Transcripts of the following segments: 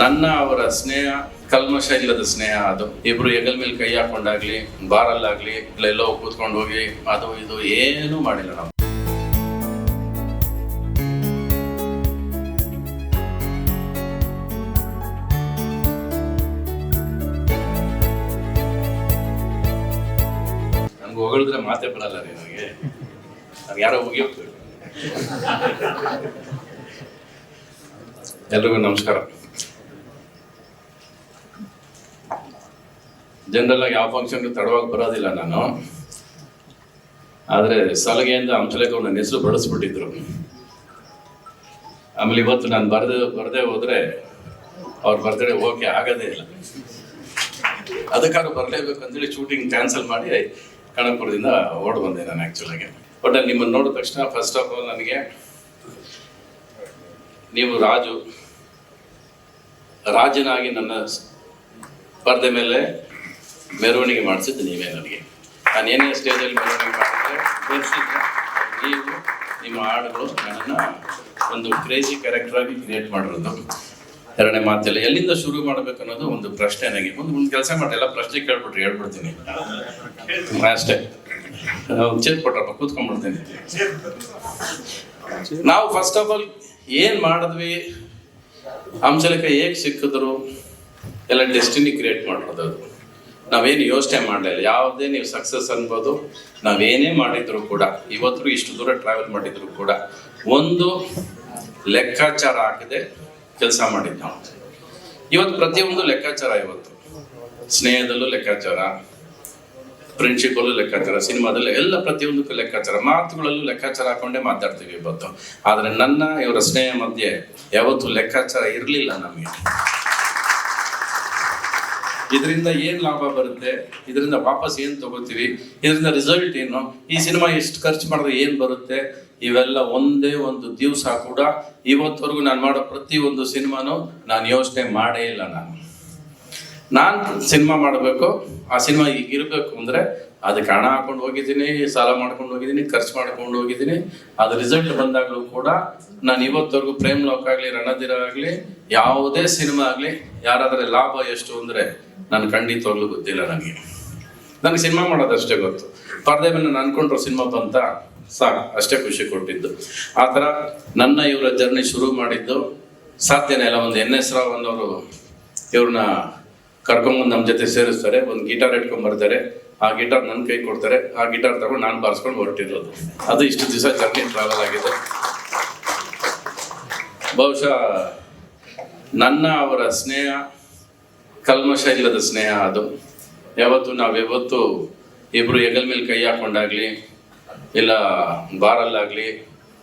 ನನ್ನ ಅವರ ಸ್ನೇಹ, ಕಲ್ಮಶ ಇಲ್ಲದ ಸ್ನೇಹ ಅದು. ಇಬ್ರು ಹೆಗಲ್ ಮೇಲೆ ಕೈ ಹಾಕೊಂಡಾಗ್ಲಿ, ಬಾರಲ್ಲಾಗ್ಲಿ, ಇಲ್ಲ ಎಲ್ಲೋ ಕೂತ್ಕೊಂಡು ಹೋಗಿ ಅದು ಇದು ಏನೂ ಮಾಡಿಲ್ಲ ನಾವು. ಹೊಗಳಿದ್ರೆ ಮಾತೇ ಬರಲ್ಲ ನನಗೆ. ಯಾರೋ ಹೋಗಿ ಎಲ್ರಿಗೂ ನಮಸ್ಕಾರ. ಜನರಲ್ ಆಗಿ ಯಾವ ಫಂಕ್ಷನ್ ತಡವಾಗಿ ಬರೋದಿಲ್ಲ ನಾನು. ಆದರೆ ಸಲಗೆಯಿಂದ ಹಂಸಲೇಖ ನನ್ನ ಹೆಸರು ಬಳಸ್ಬಿಟ್ಟಿದ್ರು ಆಮೇಲೆ ಇವತ್ತು ನಾನು ಬರದೆ, ಬರದೇ ಹೋದ್ರೆ ಅವ್ರ ಬರ್ತ್ಡೇ ಓಕೆ ಆಗೋದೇ ಇಲ್ಲ. ಅದಕ್ಕಾದ್ರೂ ಬರಲೇಬೇಕು ಅಂತೇಳಿ ಶೂಟಿಂಗ್ ಕ್ಯಾನ್ಸಲ್ ಮಾಡಿ ಕಣಪುರದಿಂದ ಓಡ್ ಬಂದೆ ನಾನು ಆ್ಯಕ್ಚುಲಾಗಿ ಬಟ್ ನಿಮ್ಮನ್ನು ನೋಡಿದ ತಕ್ಷಣ ಫಸ್ಟ್ ಆಫ್ ಆಲ್ ನನಗೆ ನೀವು ರಾಜು, ರಾಜನಾಗಿ ನನ್ನ ಸ್- ಪರದೆ ಮೇಲೆ ಮೆರವಣಿಗೆ ಮಾಡಿಸಿದ್ದು ನೀವೇ ನನಗೆ. ನಾನು ಏನೇ ಸ್ಟೇಜಲ್ಲಿ ಮೆರವಣಿಗೆ ಮಾಡಿದ್ರೆ ನೀವು, ನಿಮ್ಮ ಹಾಡುಗಳು ನನ್ನನ್ನು ಒಂದು ಕ್ರೇಜಿ ಕ್ಯಾರೆಕ್ಟರ್ ಆಗಿ ಕ್ರಿಯೇಟ್ ಮಾಡಿರೋದು. ಎರಡನೇ ಮಾತಲ್ಲಿ ಎಲ್ಲಿಂದ ಶುರು ಮಾಡಬೇಕು ಅನ್ನೋದು ಒಂದು ಪ್ರಶ್ನೆ ನನಗೆ. ಒಂದು ಒಂದು ಕೆಲಸ ಮಾಡಿ, ಎಲ್ಲ ಪ್ರಶ್ನೆ ಕೇಳ್ಬಿಟ್ರಿ ಹೇಳ್ಬಿಡ್ತೀನಿ. ಅಷ್ಟೇ. ಚೇರ್ ಕೊಟ್ರಪ್ಪ, ಕೂತ್ಕೊಂಡ್ಬಿಡ್ತೀನಿ. ನಾವು ಫಸ್ಟ್ ಆಫ್ ಆಲ್ ಏನ್ ಮಾಡಿದ್ವಿ? ಅಂಶಲಕ ಹೇಗೆ ಸಿಕ್ಕಿದ್ರು? ಎಲ್ಲ ಡೆಸ್ಟಿನಿ ಕ್ರಿಯೇಟ್ ಮಾಡಿರೋದು ಅದು. ನಾವೇನು ಯೋಚನೆ ಮಾಡಲಿಲ್ಲ. ಯಾವುದೇ ನೀವು ಸಕ್ಸಸ್ ಅನ್ಬೋದು, ನಾವೇನೇ ಮಾಡಿದ್ರು ಕೂಡ, ಇವತ್ತು ಇಷ್ಟು ದೂರ ಟ್ರಾವೆಲ್ ಮಾಡಿದ್ರು ಕೂಡ, ಒಂದು ಲೆಕ್ಕಾಚಾರ ಹಾಕದೆ, ಕೆಲಸ ಮಾಡಿದ್ದು ನಾವು. ಇವತ್ತು ಪ್ರತಿಯೊಂದು ಲೆಕ್ಕಾಚಾರ ಇವತ್ತು. ಸ್ನೇಹದಲ್ಲೂ ಲೆಕ್ಕಾಚಾರ ಫ್ರೆಂಡ್ಶಿಪ್ಪಲ್ಲೂ ಲೆಕ್ಕಾಚಾರ, ಸಿನಿಮಾದಲ್ಲಿ ಎಲ್ಲ ಪ್ರತಿಯೊಂದಕ್ಕೂ ಲೆಕ್ಕಾಚಾರ, ಮಾತುಗಳಲ್ಲೂ ಲೆಕ್ಕಾಚಾರ ಹಾಕೊಂಡೇ ಮಾತಾಡ್ತೀವಿ ಇವತ್ತು. ಆದರೆ ನನ್ನ, ಇವರ ಸ್ನೇಹ ಮಧ್ಯೆ ಯಾವತ್ತೂ ಲೆಕ್ಕಾಚಾರ ಇರಲಿಲ್ಲ ನಮಗೆ. ಇದರಿಂದ ಏನ್ ಲಾಭ ಬರುತ್ತೆ? ಇದರಿಂದ ವಾಪಸ್ ಏನ್ ತಗೋತೀವಿ ಇದರಿಂದ ರಿಸಲ್ಟ್ ಏನು? ಈ ಸಿನಿಮಾ ಎಷ್ಟು ಖರ್ಚು ಮಾಡಿದ್ರೆ ಏನ್ ಬರುತ್ತೆ? ಇವೆಲ್ಲ ಒಂದೇ ಒಂದು ದಿವಸ ಕೂಡ ಇವತ್ತವರೆಗೂ ನಾನು ಮಾಡೋ ಪ್ರತಿಯೊಂದು ಸಿನಿಮಾನು ನಾನು ಯೋಚನೆ ಮಾಡೇ ಇಲ್ಲ ನಾನು. ನಾನು ಸಿನಿಮಾ ಮಾಡಬೇಕು, ಆ ಸಿನಿಮಾ ಈಗ ಇರಬೇಕು ಅಂದರೆ ಅದಕ್ಕೆ ಹಣ ಹಾಕೊಂಡು ಹೋಗಿದ್ದೀನಿ, ಸಾಲ ಮಾಡ್ಕೊಂಡು ಹೋಗಿದ್ದೀನಿ, ಖರ್ಚು ಮಾಡ್ಕೊಂಡು ಹೋಗಿದ್ದೀನಿ. ಅದು ರಿಸಲ್ಟ್ ಬಂದಾಗಲೂ ಕೂಡ ನಾನು ಇವತ್ತವರೆಗೂ ಪ್ರೇಮ್ ಲೋಕ್ ಆಗಲಿ, ರಣಧೀರ ಆಗಲಿ, ಯಾವುದೇ ಸಿನಿಮಾ ಆಗಲಿ, ಯಾರಾದರೆ ಲಾಭ ಎಷ್ಟು ಅಂದರೆ ನಾನು ಖಂಡಿತವಾಗ್ಲೂ ಗೊತ್ತಿಲ್ಲ ನನಗೆ. ನನಗೆ ಸಿನಿಮಾ ಮಾಡೋದಷ್ಟೇ ಗೊತ್ತು. ಪರದೆ ಮೇಲೆ ನಾನು ಅನ್ಕೊಂಡ್ರು ಸಿನಿಮಾ ಬಂತ, ಸಾಕು, ಅಷ್ಟೇ ಖುಷಿ ಕೊಟ್ಟಿದ್ದು. ಆ ಥರ ನನ್ನ ಇವರ ಜರ್ನಿ ಶುರು ಮಾಡಿದ್ದು ಸಾಧ್ಯನೇ ಇಲ್ಲ, ಒಂದು ಎನ್ ಎಸ್ ರಾವ್ ಅನ್ನೋರು ಇವ್ರನ್ನ ಕರ್ಕೊಂಬಂದು ನಮ್ಮ ಜೊತೆ ಸೇರಿಸ್ತಾರೆ, ಒಂದು ಗಿಟಾರ್ ಇಟ್ಕೊಂಡು ಬರ್ತಾರೆ. ಆ ಗಿಟಾರ್ ನನ್ನ ಕೈ ಕೊಡ್ತಾರೆ, ಆ ಗಿಟಾರ್ ತಗೊಂಡು ನಾನು ಬಾರಿಸ್ಕೊಂಡು ಹೊರಟಿರೋದು. ಅದು ಇಷ್ಟು ದಿವಸ ಜರ್ನಿ ಟ್ರಾವೆಲ್ ಆಗಿದೆ. ಬಹುಶಃ ನನ್ನ ಅವರ ಸ್ನೇಹ ಕಲ್ಮಶ ಇಲ್ಲದ ಸ್ನೇಹ ಅದು. ಯಾವತ್ತು ನಾವು ಯಾವತ್ತು ಇಬ್ರು ಹೆಗಲ್ ಮೇಲೆ ಕೈ ಹಾಕೊಂಡಾಗ್ಲಿ, ಇಲ್ಲ ಬಾರಲ್ಲಾಗಲಿ,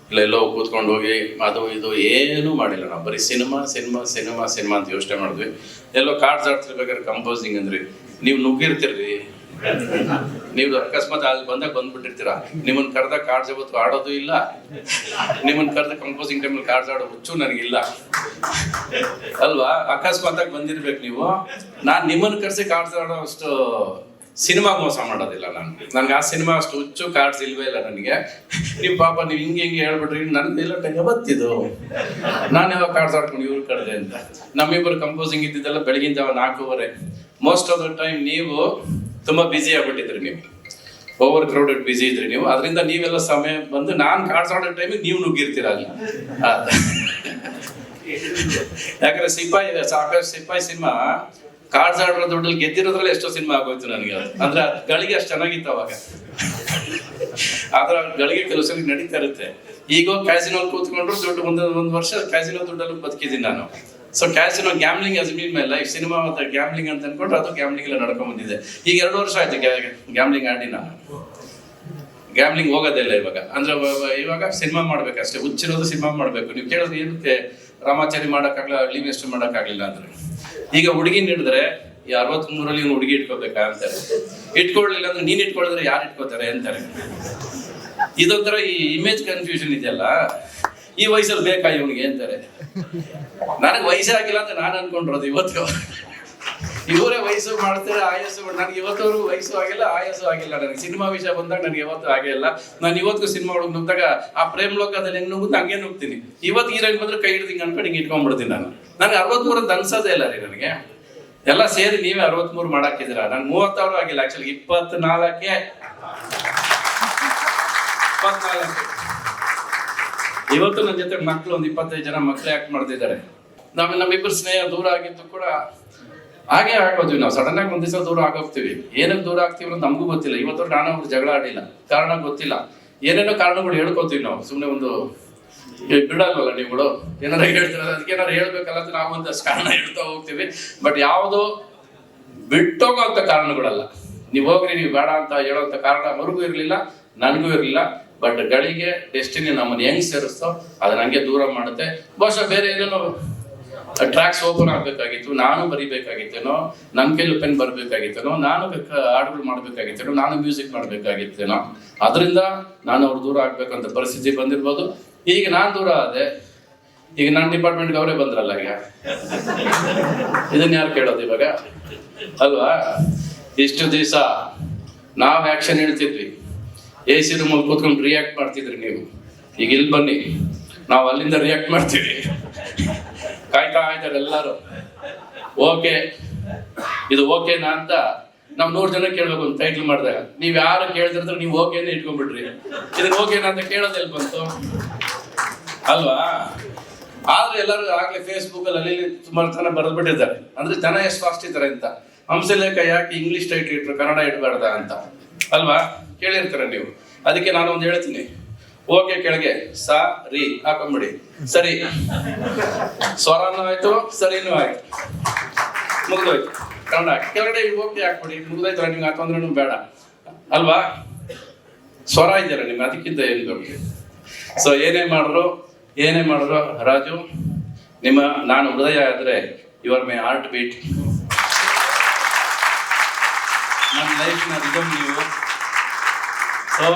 ಇಲ್ಲ ಎಲ್ಲೋ ಕೂತ್ಕೊಂಡು ಹೋಗಿ ಅದು ಇದು ಏನೂ ಮಾಡಿಲ್ಲ ನಾವು. ಬರೀ ಸಿನಿಮಾ ಸಿನಿಮಾ ಸಿನಿಮಾ ಸಿನಿಮಾ ಅಂತ ಯೋಚನೆ ಮಾಡಿದ್ವಿ. ಎಲ್ಲೋ ಕಾರ್ಡ್ಸ್ ಆಡ್ತಿರ್ಬೇಕಾದ್ರೆ ಕಂಪೋಸಿಂಗ್ ಅಂದ್ರಿ. ನೀವು ನುಗ್ಗಿರ್ತೀರಿ ನೀವು ಅಕಸ್ಮಾತ್ ಅಲ್ಲಿ ಬಂದಾಗ ಬಂದ್ಬಿಟ್ಟಿರ್ತೀರಾ? ನಿಮ್ಮನ್ನ ಕರೆದ ಕಾರ್ಡ್ಸ್ ಇವತ್ತು ಆಡೋದು ಇಲ್ಲ. ನಿಮ್ಮನ್ನ ಕರೆದ ಕಂಪೋಸಿಂಗ್ ಟೈಮಲ್ಲಿ ಕಾರ್ಡ್ಸ್ ಆಡೋ ಹುಚ್ಚು ನನಗಿಲ್ಲ. ಅಲ್ವಾ? ಅಕಸ್ಮಾತಾಗಿ ಬಂದಿರ್ಬೇಕು ನೀವು. ನಾನು ನಿಮ್ಮನ್ನ ಕರೆಸಿ ಕಾರ್ಡ್ಸ್ ಆಡೋ ಅಷ್ಟು ಸಿನಿಮಾ ಮೋಸ ಮಾಡೋದಿಲ್ಲ ನಾನು. ನನ್ಗೆ ಆ ಸಿನಿಮಾ ಅಷ್ಟು ಹುಚ್ಚು ಕಾರ್ಡ್ಸ್ ಇಲ್ವೇ ಇಲ್ಲ ನನಗೆ. ನೀವು ಪಾಪ ನೀವು ಹಿಂಗೆ ಹಿಂಗೆ ಹೇಳ್ಬಿಟ್ರಿ ಇಲ್ಲ ಬತ್ತಿದ್ದು ನಾನು ಯಾವಾಗ ಕಾರ್ಡ್ಸ್ ಆಡ್ಕೊಂಡು ಇವ್ರು ಕರೆದೆ ಅಂತ. ನಮ್ಮಿಬ್ಬರು ಕಂಪೋಸಿಂಗ್ ಇದ್ದಿದ್ದೆಲ್ಲ ಬೆಳಗಿನ ಜಾವ ನಾಲ್ಕೂವರೆ. ಮೋಸ್ಟ್ ಆಫ್ ದ ಟೈಮ್ ನೀವು ತುಂಬಾ ಬ್ಯುಸಿ ಆಗ್ಬಿಟ್ಟಿದ್ರಿ ನೀವು. ಓವರ್ ಕ್ರೌಡೆಡ್ ಬ್ಯುಸಿ ಇದ್ರಿ ನೀವು. ಅದರಿಂದ ನೀವೆಲ್ಲ ಸಮಯ ಬಂದು ನಾನು ಕಾರ್ಡ್ಸ್ ಆಡೋ ಟೈಮಿಗೆ ನೀವು ನುಗ್ಗಿರ್ತೀರ ಅಲ್ಲಿ. ಯಾಕಂದ್ರೆ ಸಿಪಾಯಿ, ಸಾಕಷ್ಟು ಸಿಪಾಯಿ ಸಿನಿಮಾ ಕಾರ್ಡ್ಸ್ ಆಡೋ ದುಡ್ಡಲ್ಲಿ ಗೆದ್ದಿರೋದ್ರಲ್ಲಿ ಎಷ್ಟೋ ಸಿನಿಮಾ ಆಗೋಯ್ತು ನನಗೆ ಅದು. ಅಂದ್ರೆ ಅದ್ ಗಳಿಗೆ ಅಷ್ಟು ಚೆನ್ನಾಗಿತ್ತು ಅವಾಗ. ಆದ್ರೆ ಗಳಿಗೆ ಕೆಲವು ಸಲ ನಡೀತಾ ಇರುತ್ತೆ. ಈಗ ಕ್ಯಾಸಿನೋಲ್ ಕೂತ್ಕೊಂಡ್ರು ದುಡ್ಡು ಒಂದು ಒಂದು ವರ್ಷ ಕ್ಯಾಸಿನೋ ದುಡ್ಡಲ್ಲೂ ಬದುಕಿದ್ದೀನಿ ನಾನು. So casino gambling as mean my life cinema ಮತ್ತೆ ಗ್ಯಾಮ್ಲಿಂಗ್ ಅಂತ ಅನ್ಕೊಂಡ್ರೆ ಅದು ಗ್ಯಾಮ್ಲಿಂಗ್ ಎಲ್ಲ ನಡ್ಕೊಂಡ್ ಬಂದಿದೆ. ಈಗ ಎರಡು ವರ್ಷ ಆಯ್ತು ಗ್ಯಾಮ್ಲಿಂಗ್ ಆಡಿ ನಾನು ಗ್ಯಾಮ್ಲಿಂಗ್ ಹೋಗೋದಿಲ್ಲ ಇವಾಗ. ಅಂದ್ರೆ ಇವಾಗ ಸಿನಿಮಾ ಮಾಡ್ಬೇಕಷ್ಟೇ. ಹುಚ್ಚಿರೋದು ಸಿನಿಮಾ ಮಾಡ್ಬೇಕು. ನೀವು ಕೇಳೋದು ಏನಕ್ಕೆ ರಾಮಾಚಾರಿ ಮಾಡೋಕ್ಕಾಗಲ್ಲ ಲೀವ್ ಎಷ್ಟು ಮಾಡೋಕ್ಕಾಗಲಿಲ್ಲ ಅಂದ್ರೆ. ಈಗ ಹುಡುಗಿ ಹಿಡಿದ್ರೆ, ಈ ಅರವತ್ಮೂರಲ್ಲಿ ಇವ್ನು ಹುಡುಗಿ ಇಟ್ಕೋಬೇಕಾ ಅಂತಾರೆ. ಇಟ್ಕೊಳ್ಳಿಲ್ಲ ಅಂದ್ರೆ ನೀನ್ ಇಟ್ಕೊಳ್ಳಿದ್ರೆ ಯಾರು ಇಟ್ಕೋತಾರೆ ಅಂತಾರೆ. ಇದೊಂಥರ ಈ ಇಮೇಜ್ ಕನ್ಫ್ಯೂಷನ್ ಇದೆಯಲ್ಲ. ಈ ವಯಸ್ಸಲ್ಲಿ ಬೇಕಾ ಇವನಿಗೆ ಅಂತಾರೆ. ನನಗೆ ವಯಸ್ಸಾಗಿಲ್ಲ ಅಂತ ನಾನು ಅನ್ಕೊಂಡಿರೋದು ಇವತ್ತು. ಇವರೇ ವಯಸ್ಸು ಮಾಡ್ತಾರೆ ಆಯಸ್ಸು ನನಗೆ ಇವತ್ತವರು ವಯಸ್ಸು ಆಗಿಲ್ಲ ಆಯಸ್ಸು ಆಗಿಲ್ಲ ನನಗೆ. ಸಿನಿಮಾ ವಿಷಯ ಬಂದಾಗ ನನಗೆ ಇವತ್ತು ಆಗೇ ಇಲ್ಲ. ನಾನು ಇವತ್ತಿಗೂ ಸಿನಿಮಾ ಒಳಗೆ ಆ ಪ್ರೇಮ್ ಲೋಕದಲ್ಲಿ ಹೆಂಗ್ ನುಗ್ಗುತ್ತೆ ಹಂಗೆ ನುಗ್ತೀನಿ. ಇವತ್ತು ಹೀರೋಯಿನ್ ಬಂದ್ರೆ ಕೈ ಹಿಡ್ದಿಂಗ್ ಅನ್ಕೊಂಡು ಹಿಂಗೆ ಇಟ್ಕೊಂಡ್ಬಿಡ್ತೀನಿ ನಾನು. ನನಗೆ ಅರವತ್ಮೂರು ಅಂತ ಅನ್ಸೋದೇ ಇಲ್ಲ ರೀ ನನಗೆ. ಎಲ್ಲ ಸೇರಿ ನೀವೇ ಅರವತ್ಮೂರು ಮಾಡಾಕಿದ್ದೀರಾ? ನಾನು ಮೂವತ್ತಾರು ಆಗಿಲ್ಲ ಆಕ್ಚುಲಿ ಇಪ್ಪತ್ನಾಲ್ಕೆ. ಇಪ್ಪತ್ನಾಲ್ಕು. ಇವತ್ತು ನನ್ನ ಜೊತೆ ಮಕ್ಕಳು ಒಂದು ಇಪ್ಪತ್ತೈದು ಜನ ಮಕ್ಕಳು ಆಕ್ಟ್ ಮಾಡ್ತಿದ್ದಾರೆ. ನಾವು ನಮ್ಮಿಬ್ಬರು ಸ್ನೇಹ ದೂರ ಆಗಿದ್ದು ಕೂಡ ಹಾಗೆ ಆಗೋದ್ವಿ ನಾವು. ಸಡನ್ ಆಗಿ ಒಂದ್ ದಿವಸ ದೂರ ಆಗೋಗ್ತೀವಿ. ಏನಕ್ಕೆ ದೂರ ಆಗ್ತೀವಿ ನಮಗೂ ಗೊತ್ತಿಲ್ಲ. ಇವತ್ತು ನಾನು ಅವ್ರು ಜಗಳ ಆಡಿಲ್ಲ. ಕಾರಣ ಗೊತ್ತಿಲ್ಲ. ಏನೇನೋ ಕಾರಣಗಳು ಹೇಳ್ಕೊತೀವಿ ನಾವು. ಸುಮ್ಮನೆ ಒಂದು ಬಿಡಲ್ವಲ್ಲ ನೀವುಗಳು? ಏನಾರ ಹೇಳ್ತೀರ? ಅದಕ್ಕೆ ಏನಾರು ಹೇಳ್ಬೇಕಲ್ಲ ಅಂತ ನಾವು ಒಂದಷ್ಟು ಕಾರಣ ಹೇಳ್ತಾ ಹೋಗ್ತೀವಿ. ಬಟ್ ಯಾವುದು ಬಿಟ್ಟೋಗೋಂಥ ಕಾರಣಗಳಲ್ಲ. ನೀವು ಹೋಗ್ರಿ, ನೀವು ಬೇಡ ಅಂತ ಹೇಳೋಂಥ ಕಾರಣ ಅವ್ರಿಗೂ ಇರಲಿಲ್ಲ, ನನಗೂ ಇರಲಿಲ್ಲ. ಬಟ್ ಗಳಿಗೆ ಡೆಸ್ಟಿನಿ ನಮ್ಮನ್ನು ಹೆಂಗ್ ಸೇರಿಸ್ತೋ ಅದನ್ನ ಹಂಗೆ ದೂರ ಮಾಡುತ್ತೆ. ಬಹುಶಃ ಬೇರೆ ಏನೇನೋ ಟ್ರ್ಯಾಕ್ಸ್ ಓಪನ್ ಆಗ್ಬೇಕಾಗಿತ್ತು, ನಾನು ಬರಿಬೇಕಾಗಿತ್ತೇನೋ ನನ್ನ ಕೈಲಿ ಪೆನ್ ಬರಬೇಕಾಗಿತ್ತೇನೋ, ನಾನು ಹಾಡುಗಳು ಮಾಡ್ಬೇಕಾಗಿತ್ತೇನೋ, ನಾನು ಮ್ಯೂಸಿಕ್ ಮಾಡ್ಬೇಕಾಗಿತ್ತೇನೋ, ಅದರಿಂದ ನಾನು ಅವ್ರು ದೂರ ಆಗ್ಬೇಕಂತ ಪರಿಸ್ಥಿತಿ ಬಂದಿರ್ಬೋದು. ಈಗ ನಾನು ದೂರ ಆದೆ, ಈಗ ನನ್ನ ಡಿಪಾರ್ಟ್ಮೆಂಟ್ಗೆ ಅವರೇ ಬಂದ್ರಲ್ಲ ಈಗ. ಇದನ್ನ ಯಾರು ಕೇಳೋದು ಇವಾಗ? ಅಲ್ವಾ? ಇಷ್ಟು ದಿವಸ ನಾವು ಆಕ್ಷನ್ ಹೇಳ್ತಿದ್ವಿ. ಎ ಸಿ ರೂಮಲ್ಲಿ ಕೂತ್ಕೊಂಡು ರಿಯಾಕ್ಟ್ ಮಾಡ್ತಿದ್ರಿ ನೀವು. ಈಗ ಇಲ್ಲಿ ಬನ್ನಿ. ನಾವು ಅಲ್ಲಿಂದ ರಿಯಾಕ್ಟ್ ಮಾಡ್ತೀವಿ. ಕಾಯ್ತಾ ಇದ್ದಾರೆ ಎಲ್ಲರೂ. ಓಕೆ ಇದು ಓಕೆನಾ ಅಂತ ನಾವು ನೂರು ಜನ ಕೇಳಬೇಕು ಒಂದು ಟೈಟ್ಲ್ ಮಾಡಿದಾಗ. ನೀವು ಯಾರು ಕೇಳ್ತಿರ್ತಾರೆ ನೀವು ಓಕೆನೇ ಇಟ್ಕೊಂಡ್ಬಿಡ್ರಿ. ಇದಕ್ಕೆ ಓಕೆನಾ ಅಂತ ಕೇಳೋದೆಲ್ಲಿ ಬಂತು? ಅಲ್ವಾ? ಆದ್ರೆ ಎಲ್ಲರೂ ಆಗ್ಲೇ ಫೇಸ್ಬುಕ್ ಅಲ್ಲಿ ಸುಮಾರು ಜನ ಬರೆದ್ಬಿಟ್ಟಿದ್ದಾರೆ. ಅಂದ್ರೆ ಜನ ಎಷ್ಟು ಫಾಸ್ಟ್ ಇದ್ದಾರೆ ಅಂತ. ಹಂಸಲೇಖ ಯಾಕೆ ಇಂಗ್ಲಿಷ್ ಟೈಟ್ ಇಟ್ರು ಕನ್ನಡ ಇಡಬಾರ್ದ ಅಂತ. ಅಲ್ವಾ? ಕೇಳಿರ್ತೀರ ನೀವು? ಅದಕ್ಕೆ ನಾನು ಒಂದು ಹೇಳ್ತೀನಿ. ಓಕೆ ಕೆಳಗೆ ಸಾ ರಿ ಹಾಕೊಂಬಿಡಿ. ಸರಿ. ಸ್ವರನೂ ಆಯ್ತು, ಸರಿನೂ ಆಯ್ತು. ಮುಗ್ದೋಯ್ತು. ಕನ್ನಡ ಕೆಳಗಡೆ ಓಕೆ ಹಾಕ್ಬಿಡಿ. ಮುಗ್ದೋಯ್ತಲ್ಲ ನಿಮ್ಗೆ ಹಾಕೊಂಡ್ರೂ ಬೇಡ. ಅಲ್ವಾ? ಸ್ವರ ಇದೆಯಲ್ಲ ನಿಮ್ಗೆ? ಅದಕ್ಕಿಂತ ಏನು ಬೇಕು ಸೊ ಏನೇ ಮಾಡಿದ್ರು ಏನೇ ಮಾಡಿದ್ರು, ರಾಜು, ನಿಮ್ಮ, ನಾನು ಹೃದಯ ಆದರೆ ಇವರ್ ಮೈ ಹಾರ್ಟ್ ಬೀಟ್ ನನ್ನ ಲೈಫ್ನ ರಿದಮ್ ನೀವು ಸೊ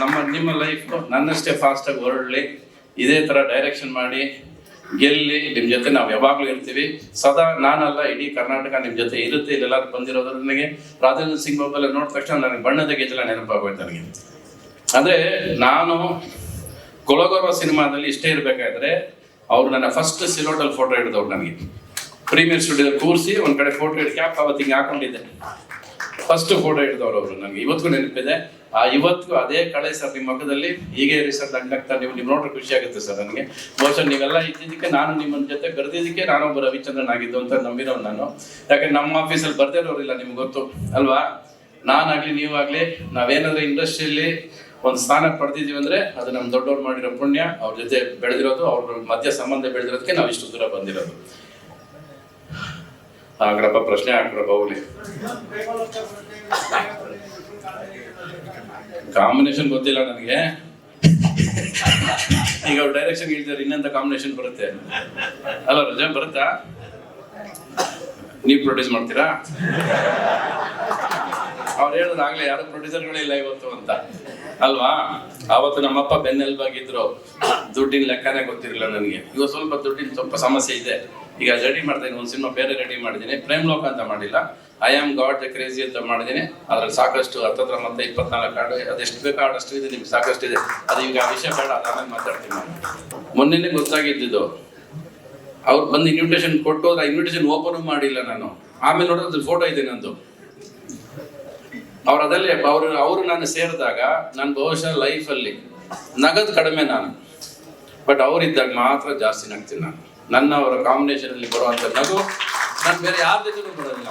ನಮ್ಮ, ನಿಮ್ಮ ಲೈಫ್ ನನ್ನಷ್ಟೇ ಫಾಸ್ಟಾಗಿ ಹೊರಡಲಿ. ಇದೇ ಥರ ಡೈರೆಕ್ಷನ್ ಮಾಡಿ ಗೆಲ್ಲಿ. ನಿಮ್ಮ ಜೊತೆ ನಾವು ಯಾವಾಗಲೂ ಇರ್ತೀವಿ. ಸದಾ ನಾನಲ್ಲ, ಇಡೀ ಕರ್ನಾಟಕ ನಿಮ್ಮ ಜೊತೆ ಇರುತ್ತೆ. ಇಲ್ಲೆಲ್ಲ ಬಂದಿರೋದ್ರ ನನಗೆ. ರಾಜೇಂದ್ರ ಸಿಂಗ್ ಬಾಬೆಲ್ಲ ನೋಡಿದ ತಕ್ಷಣ ನನಗೆ ಬಣ್ಣದ ಗೆಜಲ ನೆನಪಾಗೋಯ್ತು ನನಗೆ. ಅಂದ್ರೆ ನಾನು ಕೊಳಗೊರ ಸಿನಿಮಾದಲ್ಲಿ ಇಷ್ಟೇ ಇರಬೇಕಾದ್ರೆ ಅವ್ರು ನನ್ನ ಫಸ್ಟ್ ಸಿಲೋಟಲ್ ಫೋಟೋ ಹಿಡಿದವ್ರು ನನಗೆ. ಪ್ರೀಮಿಯರ್ ಸ್ಟುಡಿಯೋದಲ್ಲಿ ಕೂರಿಸಿ ಒಂದು ಕಡೆ ಫೋಟೋ ಹಿಡಿದು, ಕ್ಯಾಪ್ ಹಾಕೊಂಡಿದ್ದೆ. ಫಸ್ಟ್ ಫೋಟೋ ಹಿಡಿದವ್ರು ಅವರು ನನಗೆ. ಇವತ್ತಿಗೂ ನೆನಪಿದೆ. ಆ, ಇವತ್ತಿಗೂ ಅದೇ ಕಳೆ ಸರ್ ನಿಮ್ಮ ಮಗದಲ್ಲಿ ಹೀಗೆ ಇರಿ ಸರ್ ಆಗ್ತಾ ನೀವು ನೀವು ನೋಡ್ರೆ ಖುಷಿ ಆಗುತ್ತೆ ಸರ್ ನನಗೆ. ಬಹುಶಃ ನೀವೆಲ್ಲ ಇದ್ದಿದ್ದಕ್ಕೆ ನಾನು ನಿಮ್ಮ ಜೊತೆ ಕರೆದಿದ್ದಕ್ಕೆ ನಾನೊಬ್ಬ ರವಿಚಂದ್ರನ್ ಆಗಿದ್ದು ಅಂತ ನಂಬಿರೋನು ನಾನು. ಯಾಕಂದ್ರೆ ನಮ್ಮ ಆಫೀಸಲ್ಲಿ ಬರ್ದಿರೋರಿಲ್ಲ ನಿಮ್ಗೆ ಗೊತ್ತು. ಅಲ್ವಾ? ನಾನಾಗ್ಲಿ, ನೀವಾಗ್ಲಿ, ನಾವೇನಾದ್ರೂ ಇಂಡಸ್ಟ್ರಿಯಲ್ಲಿ ಒಂದು ಸ್ಥಾನ ಪಡೆದಿದ್ದೀವಿ ಅಂದ್ರೆ ಅದು ನಮ್ಮ ದೊಡ್ಡವ್ರು ಮಾಡಿರೋ ಪುಣ್ಯ, ಅವ್ರ ಜೊತೆ ಬೆಳೆದಿರೋದು, ಅವ್ರ ಮಧ್ಯ ಸಂಬಂಧ ಬೆಳೆದಿರೋದಕ್ಕೆ ನಾವು ಇಷ್ಟು ದೂರ ಬಂದಿರೋದು. ಆಗ್ರಪ್ಪ ಪ್ರಶ್ನೆ ಹಾಕ್ರಪ್ಪ ಹೋಗ್ಲಿ ಕಾಂಬಿನೇಷನ್ ಗೊತ್ತಿಲ್ಲ ನನಗೆ. ಈಗ ಅವ್ರು ಡೈರೆಕ್ಷನ್ ಹೇಳ್ತಾರೆ, ಇನ್ನೆಂತ ಕಾಂಬಿನೇಷನ್ ಬರುತ್ತೆ? ಅಲ್ಲ ರಜಾ, ಬರುತ್ತಾ? ನೀವು ಪ್ರೊಡ್ಯೂಸ್ ಮಾಡ್ತೀರಾ? ಅವ್ರು ಹೇಳಿದ್ರು ಆಗ್ಲೇ ಯಾರು ಪ್ರೊಡ್ಯೂಸರ್ಗಳೇ ಇಲ್ಲ ಇವತ್ತು ಅಂತ. ಅಲ್ವಾ? ಅವತ್ತು ನಮ್ಮಪ್ಪ ಬೆನ್ನೆಲ್ಬಾಗಿದ್ರು. ದುಡ್ಡಿನ ಲೆಕ್ಕನೇ ಗೊತ್ತಿರಲಿಲ್ಲ ನನಗೆ. ಇವಾಗ ಸ್ವಲ್ಪ ದುಡ್ಡಿನ ಸ್ವಲ್ಪ ಸಮಸ್ಯೆ ಇದೆ. ಈಗ ರೆಡಿ ಮಾಡ್ತೇನೆ ಒಂದು ಸಿನಿಮಾ ಬೇರೆ ರೆಡಿ ಮಾಡಿದ್ದೀನಿ. ಪ್ರೇಮ್ ಲೋಕ ಅಂತ ಮಾಡಿಲ್ಲ. I am god the crazy ಅಂತ ಮಾಡಿದ್ದೀನಿ. ಅದ್ರಲ್ಲಿ ಸಾಕಷ್ಟು ಹತ್ತತ್ರ ಮತ್ತೆ ಇಪ್ಪತ್ನಾಲ್ಕು ಹಾಡು, ಅದೆಷ್ಟು ಬೇಕು ಆಡಷ್ಟು ಇದೆ ನಿಮ್ಗೆ. ಸಾಕಷ್ಟು ಇದೆ. ಅದು ಈಗ ವಿಷಯ ಬೇಡ, ಅದು ಮಾತಾಡ್ತೀನಿ ನಾನು. ಮೊನ್ನೆನೇ ಗೊತ್ತಾಗಿದ್ದು ಅವ್ರು ಬಂದು ಇನ್ವಿಟೇಷನ್ ಕೊಟ್ಟು ಆ ಇನ್ವಿಟೇಷನ್ ಓಪನ್ ಮಾಡಿಲ್ಲ ನಾನು. ಆಮೇಲೆ ನೋಡಿದ್ರೆ ಫೋಟೋ ಇದೆ ನಂದು. ಅವ್ರು ಅದಲ್ಲೇ ಅವರು ಅವರು ನಾನು ಸೇರಿದಾಗ ನಾನು ಬಹುಶಃ ಲೈಫಲ್ಲಿ ನಗದು ಕಡಿಮೆ ನಾನು. ಬಟ್ ಅವರಿದ್ದಾಗ ಮಾತ್ರ ಜಾಸ್ತಿ ನಗ್ತೀನಿ ನಾನು. ನನ್ನ ಅವರ ಕಾಂಬಿನೇಷನ್ ಅಲ್ಲಿ ಬರುವಂತ ನಗು, ನಾನು ಬೇರೆ ಯಾರ ಜೊತೆನೂ ಬರೋದಿಲ್ಲ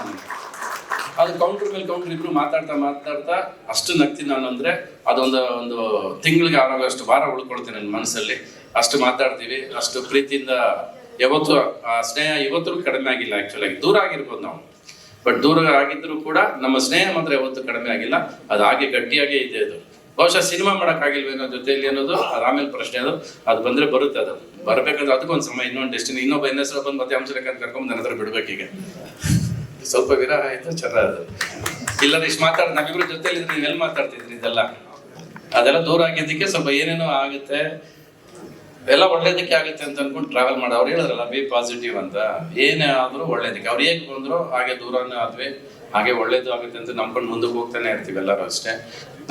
ಅದು ಕೌಂಟ್ರ್ ಮೇಲೆ ಕೌಂಟ್ರ್ ಇಬ್ರು ಮಾತಾಡ್ತಾ ಮಾತಾಡ್ತಾ ಅಷ್ಟು ನಗ್ತೀನಿ ನಾನು ಅಂದ್ರೆ ಅದೊಂದು, ಒಂದು ತಿಂಗಳಿಗೆ ಆರೋಗಷ್ಟು ವಾರ ಉಳ್ಕೊಳ್ತೀನಿ ನನ್ನ ಮನಸ್ಸಲ್ಲಿ. ಅಷ್ಟು ಮಾತಾಡ್ತೀವಿ, ಅಷ್ಟು ಪ್ರೀತಿಯಿಂದ ಯಾವತ್ತು, ಆ ಸ್ನೇಹ ಇವತ್ತೂ ಕಡಿಮೆ ಆಗಿಲ್ಲ ಆಕ್ಚುಲಿ ದೂರ ಆಗಿರ್ಬೋದು ನಾವು. ಬಟ್ ದೂರ ಆಗಿದ್ರು ಕೂಡ ನಮ್ಮ ಸ್ನೇಹ ಮಾತ್ರ ಯಾವತ್ತು ಕಡಿಮೆ ಆಗಿಲ್ಲ. ಅದು ಹಾಗೆ ಗಟ್ಟಿಯಾಗೇ ಇದೆ ಅದು. ಬಹುಶಃ ಸಿನಿಮಾ ಮಾಡೋಕ್ಕಾಗಿಲ್ವೇನೋ ಜೊತೆಯಲ್ಲಿ ಅನ್ನೋದು ಅದು ಆಮೇಲೆ ಪ್ರಶ್ನೆ ಅದು. ಅದು ಬಂದ್ರೆ ಬರುತ್ತೆ ಅದು. ಬರ್ಬೇಕಂದ್ರೆ ಅದಕ್ಕೊಂದು ಸಮಯ ಇನ್ನೊಂದು ಡೆಸ್ಟಿನಿ ಇನ್ನೊಬ್ಬ ಎನ್ ಎಸ್ ಬಂದು ಮತ್ತೆ ಅಂಶ ಅಂತ ಕರ್ಕೊಂಡು ನನ್ನ ಹತ್ರ ಬಿಡ್ಬೇಕೀಗ ಸ್ವಲ್ಪ ವಿರಹ ಆಯ್ತು ಚೆನ್ನಾಗದು ಇಲ್ಲದ್ರೆ ಇಷ್ಟು ಮಾತಾಡ ನಮ್ಮಿಬ್ರ ಜೊತೆಯಲ್ಲಿ ನೀವು ಎಲ್ಲಿ ಮಾತಾಡ್ತಿದ್ರಿ ಇದೆಲ್ಲ? ಅದೆಲ್ಲ ದೂರ ಆಗಿದ್ದಕ್ಕೆ ಸ್ವಲ್ಪ ಏನೇನೋ ಆಗುತ್ತೆ. ಎಲ್ಲ ಒಳ್ಳೇದಕ್ಕೆ ಆಗುತ್ತೆ ಅಂತ ಅನ್ಕೊಂಡು ಟ್ರಾವೆಲ್ ಮಾಡಿ. ಅವ್ರು ಹೇಳಿದ್ರಲ್ಲ ಬಿ ಪಾಸಿಟಿವ್ ಅಂತ. ಏನೇ ಆದರೂ ಒಳ್ಳೇದಕ್ಕೆ. ಅವ್ರು ಹೇಗೆ ಬಂದ್ರು ಹಾಗೆ ದೂರನೇ ಆದ್ವಿ, ಹಾಗೆ ಒಳ್ಳೇದು ಆಗುತ್ತೆ ಅಂತ ನಂಬ್ಕೊಂಡು ಮುಂದಕ್ಕೆ ಹೋಗ್ತಾನೆ ಇರ್ತೀವಿ ಎಲ್ಲರೂ ಅಷ್ಟೇ.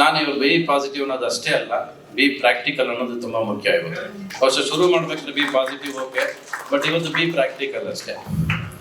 ನಾನು ಇವಾಗ ಬಿ ಪಾಸಿಟಿವ್ ಅನ್ನೋದು ಅಷ್ಟೇ ಅಲ್ಲ ಬಿ ಪ್ರಾಕ್ಟಿಕಲ್ ಅನ್ನೋದು ತುಂಬಾ ಮುಖ್ಯ ಇವತ್ತು ವರ್ಷ ಶುರು ಮಾಡ್ಬೇಕಾದ್ರೆ ಬಿ ಪಾಸಿಟಿವ್ ಓಕೆ ಬಟ್ ಇವತ್ತು ಬಿ ಪ್ರಾಕ್ಟಿಕಲ್ ಅಷ್ಟೇ.